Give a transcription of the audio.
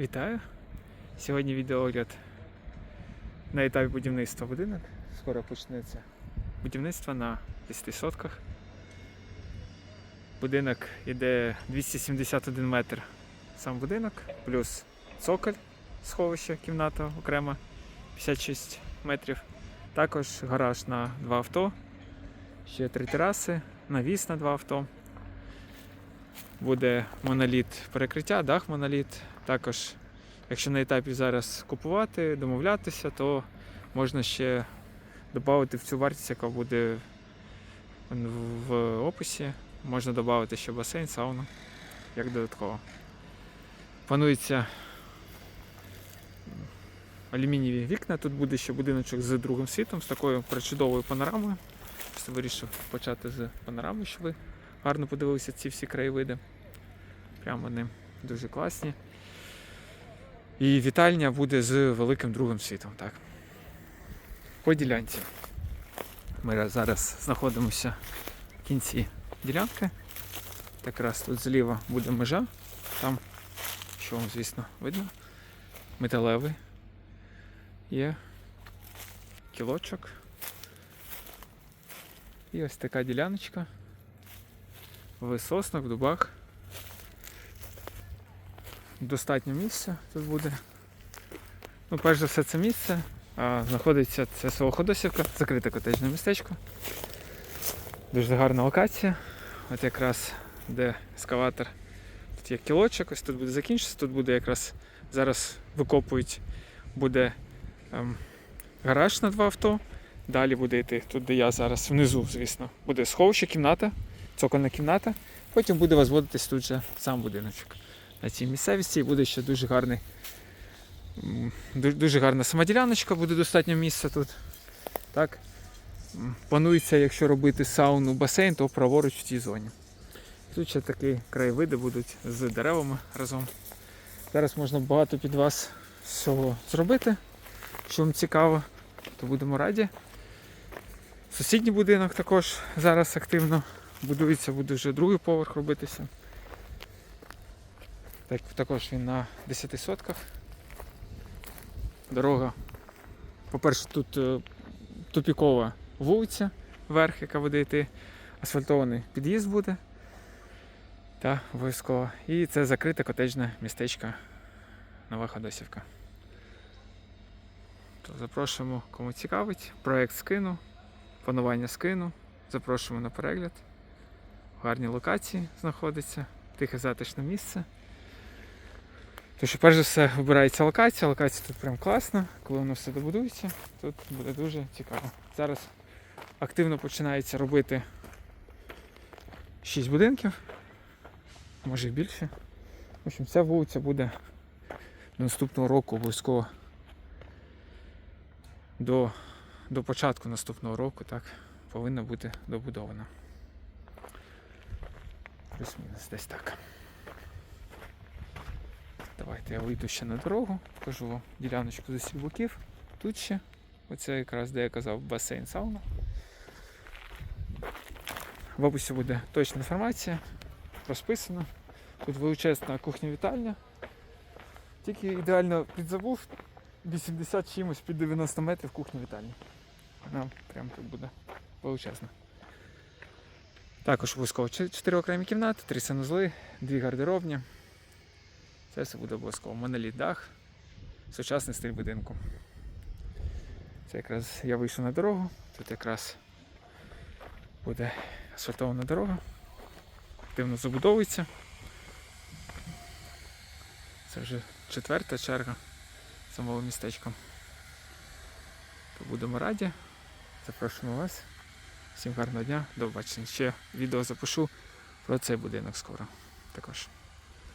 Вітаю! Сьогодні відеоогляд на етапі будівництва будинок. Скоро почнеться будівництво на 10 сотках. Будинок іде 271 метр сам будинок, плюс цоколь, сховище, кімната окрема 56 метрів. Також гараж на два авто, ще три тераси, навіс на два авто. Буде моноліт перекриття, дах моноліт. Також, якщо на етапі зараз купувати, домовлятися, то можна ще додати в цю вартість, яка буде в- описі. Можна додати ще басейн, сауну, як додатково. Планується алюмінієві вікна. Тут буде ще будиночок з другим світом, з такою причудовою панорамою. Просто вирішив почати з панорами, щоб ви гарно подивилися ці всі краєвиди. Прямо вони дуже класні. І вітальня буде з великим другим світом. Так. По ділянці. Ми зараз знаходимося в кінці ділянки. Якраз тут зліва буде межа. Там, що вам, звісно, видно, металевий є кілочок. І ось така діляночка в соснах, в дубах. Достатньо місця тут буде. Ну, перш за все, це місце. А, знаходиться це село Ходосівка, закрите котеджне містечко. Дуже гарна локація. От якраз де ескаватор. Тут є кілочок, ось тут буде закінчитися, тут буде якраз зараз викопують, буде ем, гараж на два авто. Далі буде йти тут, де я зараз внизу, звісно, буде сховище, кімната, цокольна кімната. Потім буде возводитись тут же сам будиночок. На цій місцевості і буде ще дуже гарний. Дуже гарна самоділяночка, буде достатньо місця тут. Так. Планується, якщо робити сауну, басейн, то праворуч в цій зоні. Тут ще такі краєвиди будуть з деревами разом. Зараз можна багато під вас всього зробити. Що вам цікаво, то будемо раді. Сусідній будинок також зараз активно будується, буде вже другий поверх робитися. Так, також він на 10 сотках. Дорога. По-перше, тут е, тупікова вулиця, верх, яка буде йти. Асфальтований під'їзд буде. Та обов'язково. І це закрите котеджне містечко Нова Ходосівка. То запрошуємо, кому цікавить. Проект скину, панування скину. Запрошуємо на перегляд. Гарні локації знаходиться, тихе затишне місце. Тому що, перш за все, вибирається локація. Локація тут прям класна. Коли воно все добудується, тут буде дуже цікаво. Зараз активно починається робити 6 будинків, може і більше. В общем, ця вулиця буде наступного року обов'язково до, до початку наступного року так, повинна бути добудована. Плюс-мінус десь так. Давайте я вийду ще на дорогу, покажу вам діляночку з усіх боків. Тут ще, оце якраз де я казав, басейн сауна. В описі буде точна інформація, розписано. Тут величезна кухня-вітальня. Тільки ідеально підзабув 80 чимось під 90 метрів кухня-вітальня. Вона прям тут буде величезна. Також обов'язково 4 окремі кімнати, 3 санузли, 2 гардеробні. Це все буде обов'язково. Моноліт дах, сучасний стиль будинку. Це якраз я вийшов на дорогу, тут якраз буде асфальтована дорога. Активно забудовується. Це вже четверта черга самого містечка. То будемо раді. Запрошуємо вас. Всім гарного дня, до побачення. Ще відео запишу про цей будинок скоро також.